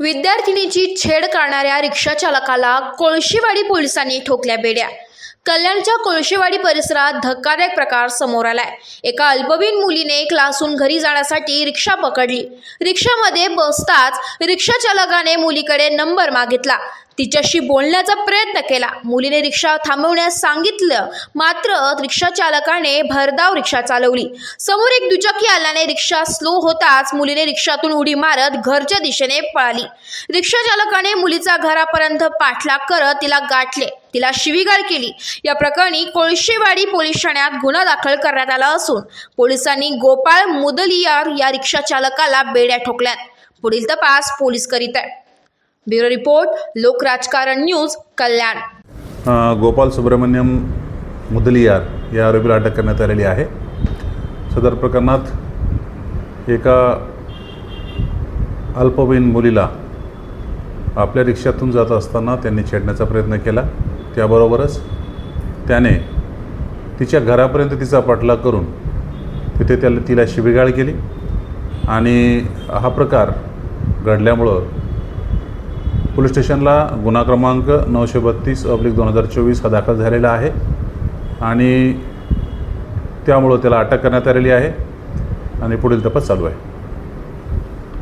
विद्यार्थिनीची छेड करणाऱ्या रिक्षाचालकाला कोळशीवाडी पोलिसांनी ठोकल्या बेड्या. कल्याणच्या कोळशेवाडी परिसरात धक्कादायक प्रकार समोर आलाय. एका अल्पवयीन मुलीने क्लासहून घरी जाण्यासाठी रिक्षा पकडली. रिक्षामध्ये बसताच रिक्षा चालकाने मुलीकडे नंबर मागितला. तिच्याशी बोलण्याचा प्रयत्न केला. मुलीने रिक्षा थांबवण्यास सांगितलं. मात्र रिक्षा चालकाने भरधाव रिक्षा चालवली. समोर एक दुचाकी आल्याने रिक्षा स्लो होताच मुलीने रिक्षातून उडी मारत घरच्या दिशेने पळाली. रिक्षा चालकाने मुलीचा घरापर्यंत पाठलाग करत तिला गाठले. तिला शिवीगाळ केली. या प्रकरणी कोळशेवाडी पोलीस ठाण्यात गुन्हा दाखल करण्यात आला असून पोलिसांनी गोपाळ मुदलियार या रिक्षा चालकाला बेड्या ठोकल्यात. पुढील तपास पोलीस करीत आहे bureau report Lokrajkaran news Kalyan. Gopal Subramaniam Mudaliar या आरोपीला अटक करण्यात आलेली आहे. सदर प्रकरणात एका अल्पवयीन मुलीला आपल्या रिक्षातून जात असताना त्यांनी छेडण्याचा प्रयत्न केला. त्याबरोबरच त्याने तिच्या घरापर्यंत तिचा पाठलाग करून तिथे त्याला तिला शिबिगाळ केली आणि हा प्रकार घडल्यामुळं पोलीस स्टेशनला गुन्हा क्रमांक नऊशे बत्तीस अब्लिक दोन हजार चोवीस हा दाखल झालेला आहे. आणि त्यामुळं त्याला अटक करण्यात आलेली आहे. आणि पुढील तपास चालू आहे.